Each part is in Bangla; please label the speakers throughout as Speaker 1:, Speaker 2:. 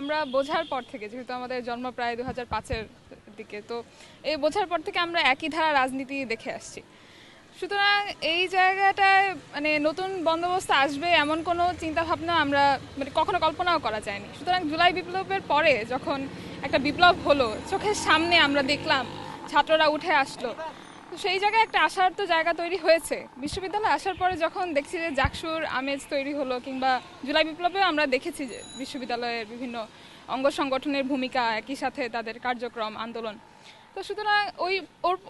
Speaker 1: আমরা বোঝার পর থেকে, যেহেতু আমাদের জন্ম প্রায় দু হাজার পাঁচের দিকে, তো এই বোঝার পর থেকে আমরা একই ধারা রাজনীতি দেখে আসছি। সুতরাং এই জায়গাটায় মানে নতুন বন্দোবস্ত আসবে এমন কোনো চিন্তা ভাবনা আমরা মানে কখনো কল্পনাও করা যায়নি। সুতরাং জুলাই বিপ্লবের পরে যখন একটা বিপ্লব হলো, চোখের সামনে আমরা দেখলাম, ছাত্ররা উঠে আসলো। তো সেই জায়গায় একটা আশার তো জায়গা তৈরি হয়েছে। বিশ্ববিদ্যালয়ে আসার পরে যখন দেখছি যে জাকসুর আমেজ তৈরি হলো কিংবা জুলাই বিপ্লবেও আমরা দেখেছি যে বিশ্ববিদ্যালয়ের বিভিন্ন অঙ্গ সংগঠনের ভূমিকা, একই সাথে তাদের কার্যক্রম, আন্দোলন। তো সুতরাং ওই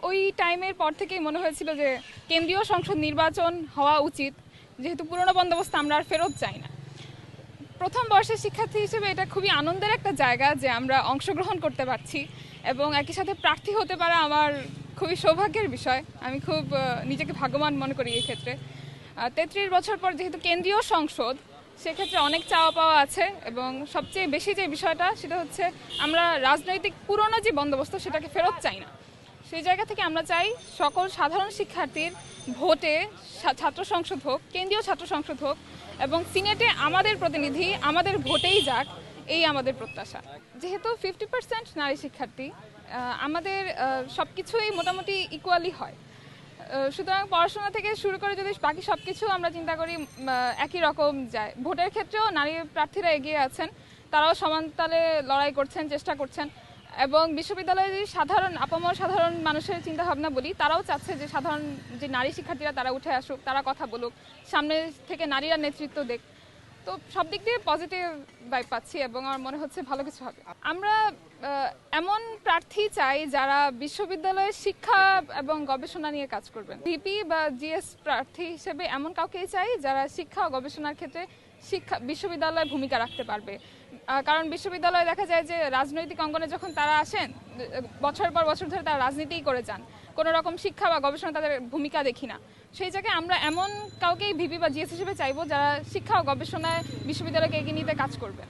Speaker 1: ওই টাইমের পর থেকেই মনে হয়েছিল যে কেন্দ্রীয় সংসদ নির্বাচন হওয়া উচিত। যেহেতু পুরনো বন্দোবস্ত আমরা আর ফেরত চাই না। প্রথম বর্ষের শিক্ষার্থী হিসেবে এটা খুবই আনন্দের একটা জায়গা যে আমরা অংশগ্রহণ করতে পারছি এবং একই সাথে প্রার্থী হতে পারা আমার খুবই সৌভাগ্যের বিষয়। আমি খুব নিজেকে ভাগ্যবান মনে করি এই ক্ষেত্রে। তেত্রিশ বছর পর যেহেতু কেন্দ্রীয় সংসদ, সেক্ষেত্রে অনেক চাওয়া পাওয়া আছে এবং সবচেয়ে বেশি যে বিষয়টা সেটা হচ্ছে আমরা রাজনৈতিক পুরনো যে বন্দোবস্ত সেটাকে ফেরত চাই না। সেই জায়গা থেকে আমরা চাই সকল সাধারণ শিক্ষার্থীর ভোটে ছাত্র সংসদ হোক, কেন্দ্রীয় ছাত্র সংসদ হোক এবং সিনেটে আমাদের প্রতিনিধি আমাদের ভোটেই যাক, এই আমাদের প্রত্যাশা। যেহেতু ফিফটি পার্সেন্ট নারী শিক্ষার্থী আমাদের সব কিছুই মোটামুটি ইকুয়ালি হয়। সুতরাং পড়াশোনা থেকে শুরু করে যদি বাকি সব কিছু আমরা চিন্তা করি একই রকম যায়। ভোটের ক্ষেত্রেও নারী প্রার্থীরা এগিয়ে আছেন, তারাও সমান তালে লড়াই করছেন, চেষ্টা করছেন। এবং বিশ্ববিদ্যালয়ে যদি সাধারণ, আপামর সাধারণ মানুষের চিন্তা ভাবনা বলি, তারাও চাচ্ছে যে সাধারণ যে নারী শিক্ষার্থীরা তারা উঠে আসুক, তারা কথা বলুক, সামনে থেকে নারীরা নেতৃত্ব দেখ তো সব দিক দিয়ে পজিটিভ ভাইব পাচ্ছি এবং আমার মনে হচ্ছে ভালো কিছু হবে। আমরা এমন প্রার্থী চাই যারা বিশ্ববিদ্যালয়ের শিক্ষা এবং গবেষণা নিয়ে কাজ করবেন। ভিপি বা জিএস প্রার্থী হিসেবে এমন কাউকেই চাই যারা শিক্ষা ও গবেষণার ক্ষেত্রে শিক্ষা বিশ্ববিদ্যালয় ভূমিকা রাখতে পারবে। কারণ বিশ্ববিদ্যালয়ে দেখা যায় যে রাজনৈতিক অঙ্গনে যখন তারা আসেন বছর পর বছর ধরে তারা রাজনীতিই করে যান। কোনো রকম শিক্ষা বা গবেষণা তাদের ভূমিকা দেখি না। সেই জায়গায় আমরা এমন কাউকেই ভিপি বা জিএস হিসেবে চাইব যারা শিক্ষা ও গবেষণায় বিশ্ববিদ্যালয়কে এগিয়ে নিতে কাজ করবে।